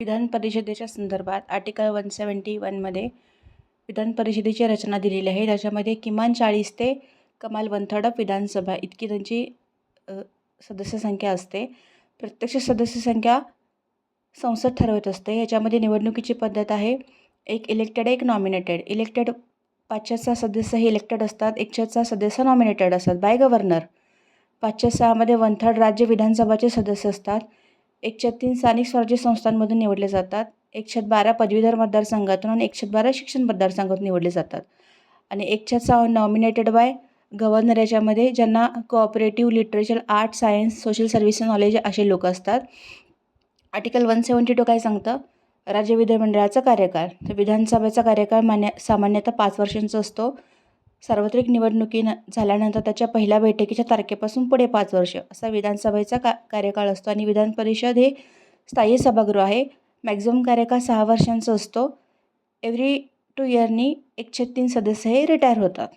विधान परिषदेच्या संदर्भात आर्टिकल वन सेवन्टी वनमध्ये विधान परिषदेची रचना दिलेली आहे. त्याच्यामध्ये किमान चाळीस ते कमाल वन थर्ड ऑफ विधानसभा इतकी त्यांची सदस्य संख्या असते. प्रत्यक्ष सदस्य संख्या संसद ठरवत असते. याच्यामध्ये निवडणुकीची पद्धत आहे. एक इलेक्टेड एक नॉमिनेटेड इलेक्टेड पाचशेचा सदस्य हे इलेक्टेड असतात. एकशेचा सदस्य नॉमिनेटेड असतात. बाय गव्हर्नर पाचशे सहामध्ये वन थर्ड राज्य विधानसभाचे सदस्य असतात. एकशे तीन स्थानिक स्वराज्य संस्थांमधून निवडले जातात. एकशे बारा पदवीधर मतदारसंघातून आणि एकशे बारा शिक्षण मतदारसंघातून निवडले जातात. आणि एकशे सहा नॉमिनेटेड बाय गव्हर्नर याच्यामध्ये ज्यांना cooperative literature art science social service knowledge असे लोक असतात. आर्टिकल वन सेवन्टी टू काय सांगतं? राज्य विधिमंडळाचा कार्यकाळ. तर विधानसभेचा कार्यकाळ मान्य सामान्यतः पाच वर्षांचा असतो. सार्वत्रिक निवडणुकी झाल्यानंतर त्याच्या पहिल्या बैठकीच्या तारखेपासून पुढे पाच वर्ष असा विधानसभेचा का कार्यकाळ असतो आणि विधान परिषद हे स्थायी सभागृह आहे. मॅक्झिमम कार्यकाळ सहा वर्षांचा असतो. एव्हरी टू इयरनी एकशे तीन सदस्य हे रिटायर होतात.